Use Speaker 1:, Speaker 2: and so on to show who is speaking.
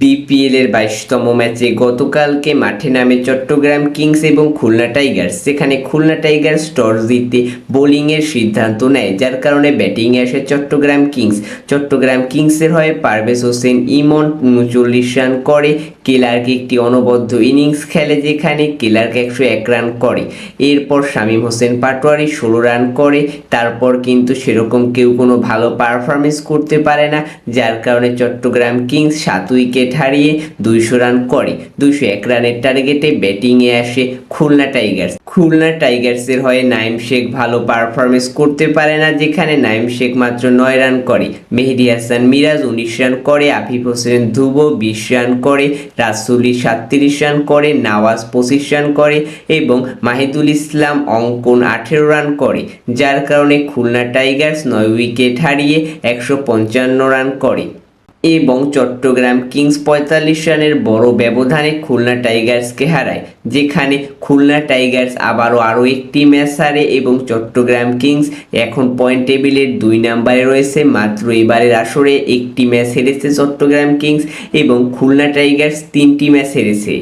Speaker 1: BPL এর বাইশতম ম্যাচে গতকালকে মাঠে নামে চট্টগ্রাম কিংস এবং খুলনা টাইগার্স। সেখানে খুলনা টাইগার্স টস জিতে বোলিংয়ের সিদ্ধান্ত নেয়, যার কারণে ব্যাটিংয়ে আসে চট্টগ্রাম কিংস। চট্টগ্রাম কিংসের হয়ে পারভেজ হোসেন ইমন উনচল্লিশ রান করে। কেলার্ক একটি অনবদ্য ইনিংস খেলে, যেখানে কেলার্ক একশো এক রান করে। এরপর শামীম হোসেন পাটোয়ারি ষোলো রান করে। তারপর কিন্তু সেরকম কেউ কোনো ভালো পারফরমেন্স করতে পারে না, যার কারণে চট্টগ্রাম কিংস সাত উইকেট হারিয়ে দুইশো রান করে। দুইশো এক রানের টার্গেটে ব্যাটিংয়ে আসে খুলনা টাইগার্স। খুলনা টাইগার্সের হয়ে নাইম শেখ ভালো পারফরমেন্স করতে পারে না, যেখানে নাইম শেখ মাত্র নয় রান করে। মেহেদি হাসান মিরাজ উনিশ রান করে, আফিফ হোসেন ধ্রুব বিশ রান করে, রাসুলি সাতত্রিশ রান করে, নওয়াজ পঁচিশ রান করে এবং মাহিদুল ইসলাম অঙ্কন আঠেরো রান করে। যার কারণে খুলনা টাইগার্স নয় উইকেট হারিয়ে একশো পঞ্চান্ন রান করে। এবং চট্টগ্রাম কিংস পঁয়তাল্লিশ রানের বড় ব্যবধানে খুলনা টাইগার্সকে হারায়, যেখানে খুলনা টাইগার্স আবারও আরও একটি ম্যাচ হারে এবং চট্টগ্রাম কিংস এখন পয়েন্ট টেবিলের দুই নাম্বারে রয়েছে। মাত্র এবারের আসরে একটি ম্যাচ হেরেছে চট্টগ্রাম কিংস এবং খুলনা টাইগার্স তিনটি ম্যাচ হেরেছে।